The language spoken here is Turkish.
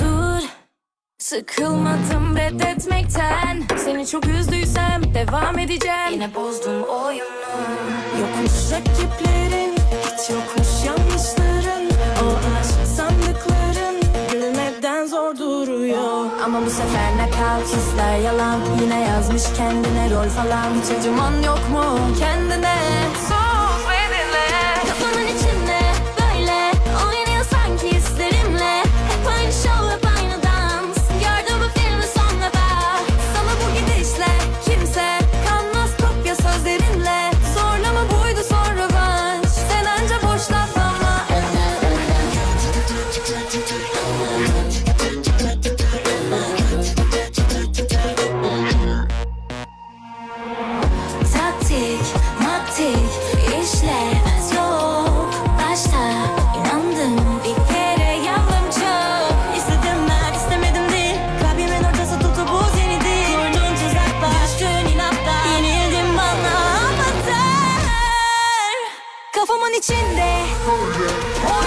Dur. Sıkılmadım reddetmekten. Seni çok üzdüysem devam edeceğim. Yine bozdum oyunu Ama bu sefer nakal hisler yalan. Yine yazmış kendine rol falan. Hiç acıman yok mu kendine Taktik, matik işlemez yok. Başta inandım bir kere yandım çok. İstedim ben istemedim değil. Kalbimin ortası tuttu bu zenidi Kurduğun tuzaklar, düştüğün inatlar Yenildim bana amatar Kafamın içinde O